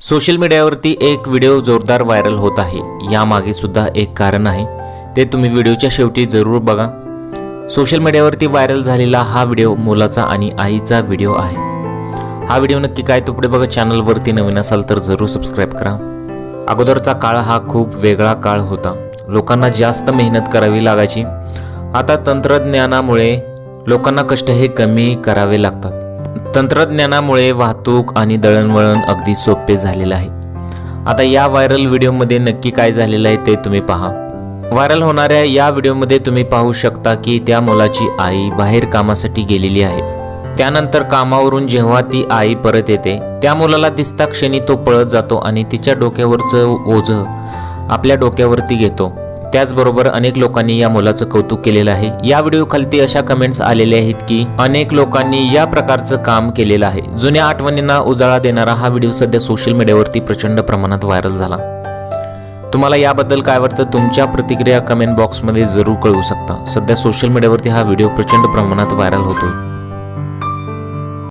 Social मीडियावरती एक video जोरदार व्हायरल होत आहे. यामागे सुद्धा एक कारण आहे. ते तुम्ही व्हिडिओच्या शेवटी जरूर बघा. सोशल मीडियावरती व्हायरल झालेला हा व्हिडिओ मुलाचा आणि आईचा व्हिडिओ आहे. हा व्हिडिओ नक्की काय तो पुढे बघा. चॅनलवरती नवीन असाल तर जरूर सबस्क्राईब करा. अगोदरचा काळ हा खूप वेगळा काळ होता. लोकांना जास्त मेहनत करावी लागायची. आता तंत्रज्ञानामुळे लोकांना कष्ट हे कमी करावे लागतात. तंत्रज्ञानामुळे वाहतूक आणि दळणवळण अगदी सोपे झालेलं आहे. आता या व्हायरल व्हिडिओमध्ये नक्की काय झालेलं आहे ते तुम्ही पहा. व्हायरल होणाऱ्या या व्हिडिओमध्ये तुम्ही पाहू शकता की त्या मुलाची आई बाहेर कामासाठी गेलेली आहे. त्यानंतर कामावरून जेव्हा ती आई परत येते त्या मुलाला दिसता क्षणी तो पळत जातो आणि तिच्या डोक्यावरचं ओझं आपल्या डोक्यावरती घेतो. त्याचबरोबर अनेक लोकांनी या मुलाचं कौतुक केलेलं आहे. या व्हिडिओ खालती अशा कमेंट्स आलेल्या आहेत की अनेक लोकांनी या प्रकारचं काम केलेलं आहे. जुन्या आठवणींना उजाळा देणारा हा व्हिडिओ सध्या सोशल मीडियावरती प्रचंड प्रमाणात व्हायरल झाला. तुम्हाला याबद्दल काय वाटतं? तुमच्या प्रतिक्रिया कमेंट बॉक्समध्ये जरूर कळवू शकता. सध्या सोशल मीडियावरती हा व्हिडिओ प्रचंड प्रमाणात व्हायरल होतोय.